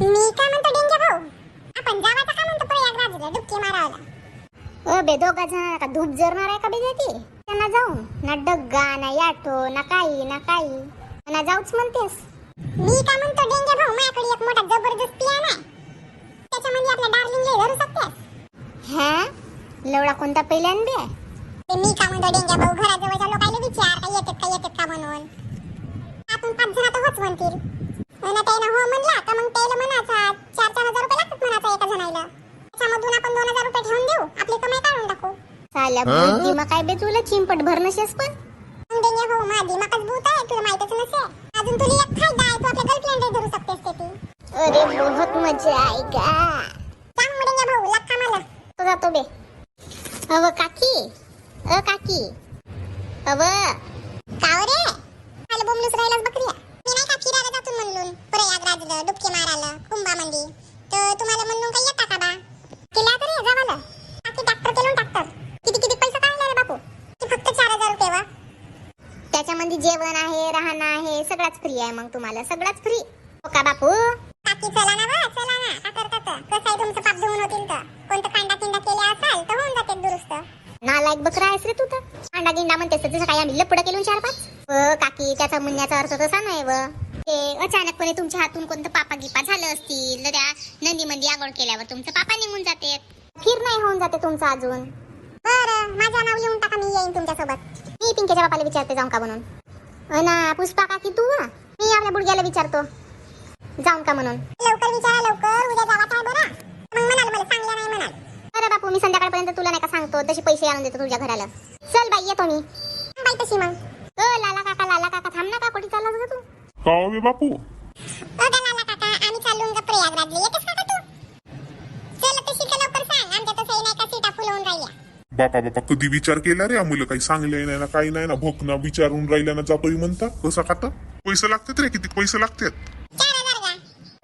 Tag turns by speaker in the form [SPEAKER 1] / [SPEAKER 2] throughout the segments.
[SPEAKER 1] मी काय म्हणतो डेंग्या भाऊ? आपण जावाचा का म्हणतो प्रयागराजला डुबकी मारायला.
[SPEAKER 2] अ बे दोघा जण का धूप जरणार आहे का बे ती त्यांना जाऊन ना डग्गा ना याटो ना काही ना काही. ना जाऊच म्हणतेस.
[SPEAKER 1] मी काय म्हणतो डेंग्या भाऊ? माझ्याकडे एक मोठा जबरदस्त पियानो आहे. त्याच्यामध्ये आपल्या डार्लिंगला धरू शकते
[SPEAKER 2] हा? लवडा कोणता पहिल्यांदा?
[SPEAKER 1] ते मी काय म्हणतो डेंग्या भाऊ? घराजवळच्या लोकांना विचार का येतात का येतात का म्हणून आपण पाच जण आता होच म्हणतील आणि त्यानं हो म्हणला का मग त्याला म्हणाचा चार चार हजार रुपये लागतात म्हणाचा एका जणाला त्याच्यामधून आपण दोन हजार रुपये ठेवून देऊ आपली कमाई काढून टाकू
[SPEAKER 2] मग काय बे तुला चिंपट भर नसेस पण?
[SPEAKER 1] मग डेंग्या भाऊ माझी दिमागच भूत आहे तुला माहितच नसे अजून तुला एक फायदा आहे तू आपल्या गर्लफ्रेंड धरू शकतेस ते ती
[SPEAKER 2] अरे बहुत मजा का?
[SPEAKER 1] सांग डेंग्या भाऊ लाग कामाला
[SPEAKER 2] तो जातो बे. अव काकी. अ काकी. अव.
[SPEAKER 1] काव रे? मला बोमलूस राहिलास बकरिया मी नाही का फिरायला जातो म्हणून? प्रयागराजला डुबकी मारायला कुंभामंदी. तर तुम्हाला म्हणून काही येता का बा केला तर रे जावाला बाकी डॉक्टर केलं डॉक्टर किती किती पैसा काढला रे बापू की फक्त चार हजार रुपये वा
[SPEAKER 2] त्याच्यामध्ये जेवण आहे राहणं आहे सगळाच फ्री आहे मग तुम्हाला सगळाच फ्री हो का बापू?
[SPEAKER 1] बाकी चला ना बा चला ना. का करतात कसं आहे तुमचं पाप धुवून होतील तर. कोणतं कांदा किंदा केले असाल तर होऊन जाते दुरुस्त.
[SPEAKER 2] नालायक बकरा आहेस रे तू तर. अंडा गिंडा म्हणतेस जसं काय आम्ही लपड केलं चार पाच. व काकी त्याचा म्हणण्याचा अर्थ तसा नाही व. ते अचानकपणे तुमच्या हातून कोणतं पापा गिपा झालं असतील तर त्या नंदी मंदी आंघोळ केल्यावर तुमचं पापा निघून जाते. फिर नाही होऊन जाते तुमचं अजून.
[SPEAKER 1] बरं माझं नाव लिहून टाका मी येईन तुमच्यासोबत.
[SPEAKER 2] मी पिंकेच्या बापाला विचारते जाऊन का म्हणून. अना पुष्पा काकी तू वा? मी आपल्या बुडग्याला विचारतो. जाऊन का म्हणून?
[SPEAKER 1] लवकर विचारा लवकर उद्या जावा काय बरं मग म्हणाल मला चांगलं नाही म्हणाल.
[SPEAKER 2] अरे बापू मी संध्याकाळपर्यंत तुला नाही का सांगतो तसे पैसे आणून देतो तुझ्या घराला. चल बाई येतो मी.
[SPEAKER 1] बाई तशी मग.
[SPEAKER 2] अ लाला काका लाला काका थांब ना का कुठे चालला होता तू?
[SPEAKER 3] का बे बापू?
[SPEAKER 1] ओ दलाला काका आम्ही चाललो ग प्रयागराजला. येतेस का तू? चल तशी का लवकर सांग. आमच्या तसंही नाही का सीटा फुल होऊन राहिल्या.
[SPEAKER 3] बापा बापा कधी विचार केला रे आम्हाला काही सांगले नाही ना काही नाही ना भोक ना विचारून राहिल्या ना जातोय म्हणता. कसा खाता? पैसे लागतात रे किती पैसे लागतात?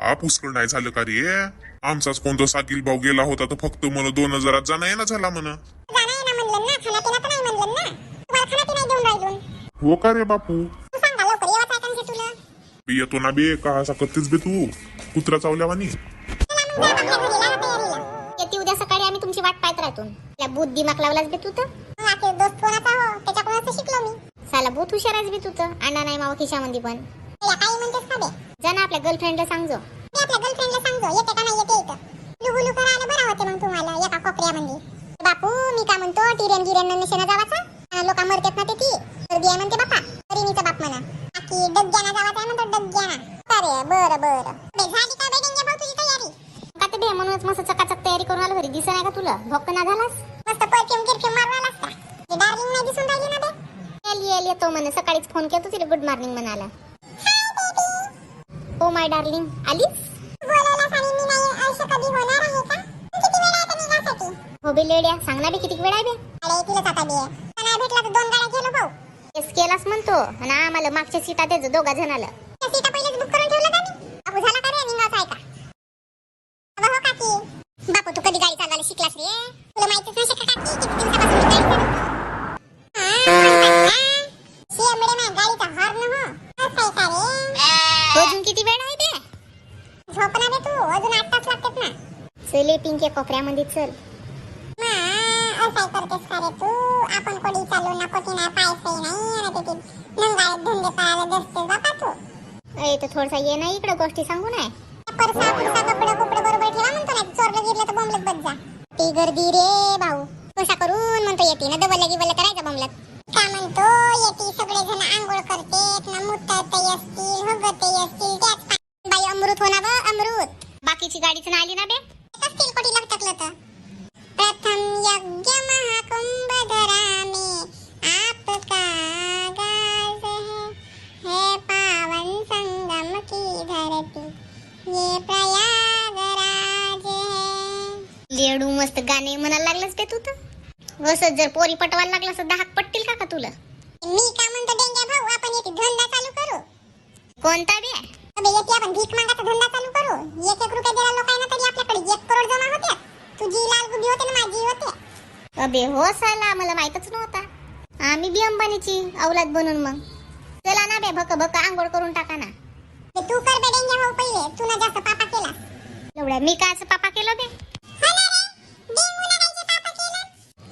[SPEAKER 3] हा पुष्कळ नाही झालं का रे? आमचाच कोणता साकील भाऊ गेला होता तर फक्त मला दोन हजारात जाणं येणं झाला म्हणा. हो का रे बापू? बे येतो ना बे का असा करतेस बे तू? कुत्रा चावल्यावानी.
[SPEAKER 2] येते उद्या सकाळी आम्ही तुमची वाट पाहत राहतो. त्या बुद्ध दिमाग लावलाच बे तू तर.
[SPEAKER 1] दोस्त कोणाचा हो त्याच्याकडूनच तर शिकलो मी.
[SPEAKER 2] साला बहुत हुशार आहेस बे तू तर. अंडा नाही मावा खिशामध्ये पण.
[SPEAKER 1] काही म्हणतेस का बे?
[SPEAKER 2] जा ना आपल्या गर्लफ्रेंडला सांगजो
[SPEAKER 1] आपल्या गर्लफ्रेंडला सांगतो येते का नाही येते इथं. लुगू लुगू राहिलं बरं होते मग तुम्हाला एका कोपऱ्यामध्ये. बापू मी का म्हणतो टिरेन गिरेन नशेना जावाचा? लोक मरतात ना ते ती. गर्दी आहे म्हणते बापा. तरी बाप म्हणा. बाकी डग्ग्याना जावाचा आहे म्हणतो डग्ग्याना. अरे बरं बरं. बे, झाली का बेडिंग भाऊ तुझी तयारी?
[SPEAKER 2] का ते बे म्हणूनच मस्त चकाचक तयारी करून आलो घरी. दिसत नाही का तुला? भोक्क ना झालास
[SPEAKER 1] मस्त परफ्यूम गिरफ्यूम मारला लागता ती डार्लिंग नाही दिसून राहिली ना बे
[SPEAKER 2] येल येल येतो म्हणे. सकाळीच फोन केला तिला गुड मॉर्निंग म्हणाला ओ माय डार्लिंग आलीस?
[SPEAKER 1] निघासाठी
[SPEAKER 2] हो बे लेड्या सांग ना बे किती वेळ आहे बे?
[SPEAKER 1] अरे तिला आता बे नाही भेटला तर दोन गाड्या गेलो भाऊ.
[SPEAKER 2] तेच केलास म्हणतो. आणि आम्हाला मागच्या सीटा द्यायचं दोघा जणाला.
[SPEAKER 1] सीटा पहिलेच बुक करून ठेवलं का मी? बापू झाला का रे निघायचा आहे का अबा हो काकी. बापू तू कधी गाडी चालवायला शिकलास रे? तुला माहितीच नाही का काकी किती दिवसापासून मी गाडी चालवते? हा, म्हणतात ना, शेंबडे माझ्या गाडीचा हॉर्न हो असं आहे का रे
[SPEAKER 2] अजून किती वेळ आहे बे
[SPEAKER 1] झोप ना बे तू अजून आठ तास लागतात ना
[SPEAKER 2] चले पिंके कोपऱ्यामध्ये चल.
[SPEAKER 1] मा, असं करतेस का रे तू? आपण कोणी चालू नको ती नाही पायसे नाही आणि ते नंगाळ्यात धंदे करायला दसतेस बापा तू?
[SPEAKER 2] अरे तर थोडासा ये ना इकडे गोष्टी सांगू
[SPEAKER 1] परसा पुरसा कपडे कुपडे बरोबर ठेवा म्हणतो नाही चोरलं गिरलं तर बोंबलत बस जा. ती गर्दी रे भाऊ. कसा करून म्हणतो येते ना दबल गिबल करायचं बोंबलत. का म्हणतो? येते सगळे जण आंघोळ करतेत ना मुतते असतील हगते असतील बाई अमृत होना व अमृत.
[SPEAKER 2] बाकीची गाडीच नाही आली ना बे.
[SPEAKER 1] लटकलं तर प्रथम यज्ञ महाकुंभ धरामे आपका है। है पावन संगम की धरती ये प्रयागराज है।
[SPEAKER 2] लेडू मस्त गाणे म्हणायला लागलास बे तू तर. असं जर पोरी पटवायला लागलास तर दहाक पटतील का का तुला?
[SPEAKER 1] मी का म्हणतो डेंग्या भाऊ आपण येथे धंदा चालू करू.
[SPEAKER 2] कोणता बे
[SPEAKER 1] येथे आपण भीक मागाचा धंदा चालू करू. एक एक रुपये दिला लोकांना होते ना माझी होते.
[SPEAKER 2] अबे हो साला मला माहितच नव्हता. आम्ही बी अंबानीची औलाद बनून मग. चला ना बे भक भक आंघोळ करून टाका ना.
[SPEAKER 1] ते तू कर बे डेंग्या भाऊ पहिले. तू ना जास्त पापा केला.
[SPEAKER 2] एवढं मी काय असं पापा केलं बे?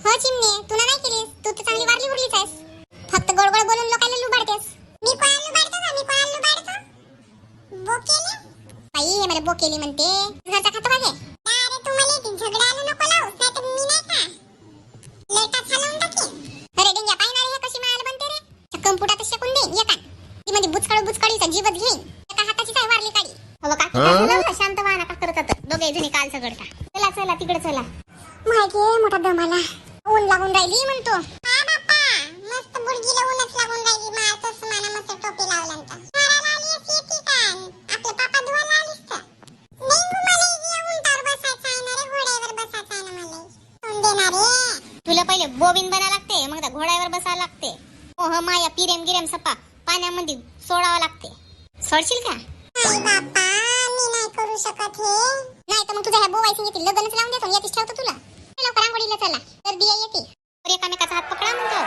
[SPEAKER 1] हो चिमणे तुला नाही केलीस? तू तर चांगली वारली उरलीच आहेस. फक्त गोड गोड बोलून लोकांना लुबाडतेस. मी कोणाला लुबाडतो का? मी कोणाला लुबाडतो? बोकेली? बाई हे मला बोकेली म्हणते.
[SPEAKER 2] करत काल सगळं चला चला तिकडे चला.
[SPEAKER 1] माहिती मोठा दमाला. ऊन लागून राहिली म्हणतो. हा मस्त बुडगीला ऊनच लागून राहिली. मा मस्त टोपी लावल्यानंतर का
[SPEAKER 2] तुला पहिले बोबिन बना लागते मग त्या घोड्यावर बसावं लागते. ओह माया पिरेम गिरेम सपा पाण्यामध्ये सोडावं लागते. सोडशील का?
[SPEAKER 1] नाही बाप्पा मी नाही करू शकत हे. नाही तर मग तुझ्या ह्या बोवाई संगीत लग्नच लावून देतो यातीच ठेवतो तुला. लवकर आंघोळीला चला. तर बिया येते.
[SPEAKER 2] तर एकामेकाचा हात पकडा म्हणतो.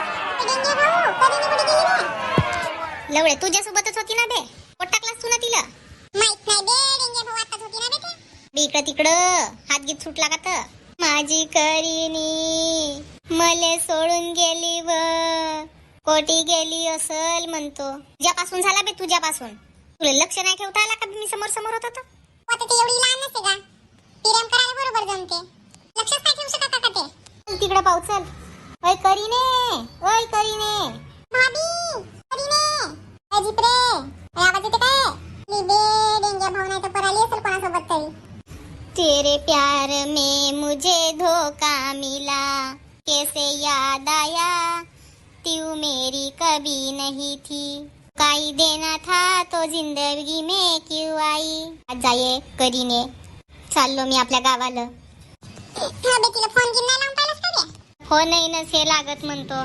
[SPEAKER 2] लवळे तुझ्यासोबतच होती ना बे. पोट टाकलास तू ना तिला.
[SPEAKER 1] माहीत नाही बे डेंगे भाऊ आताच होती ना बेटे
[SPEAKER 2] बे इकडं तिकडं. हात गीत सुटला का तर माझी करीनी मले सोडून गेली व. कोटी गेली असल म्हणतो. तुझ्यापासून झाला बे तुझ्यापासून. तुला लक्ष नाही ठेवता आला का मी समोर समोर होता तर
[SPEAKER 1] एवढी लहान असते का? प्रेम करायला बरोबर जमते. लक्षच नाही ठेवू शकत का ते.
[SPEAKER 2] चल तिकडे पाहू चल. ओय करीने. ओय करीने.
[SPEAKER 1] भाभी करीने. अजिप रे काय आवाज़ येते काय? लिबे डेंग्या तर पराली असेल कोणासोबत तरी.
[SPEAKER 2] तेरे प्यार में मुझे धोखा मिला. कैसे याद आया? तू मेरी कभी नहीं थी. काई देना था तो ज़िंदगी में क्यों आई? आज जाये करीने. चाललो मी आपल्या गावाला.
[SPEAKER 1] हा फोन गिन नाही रे?
[SPEAKER 2] हो लागत म्हणतो.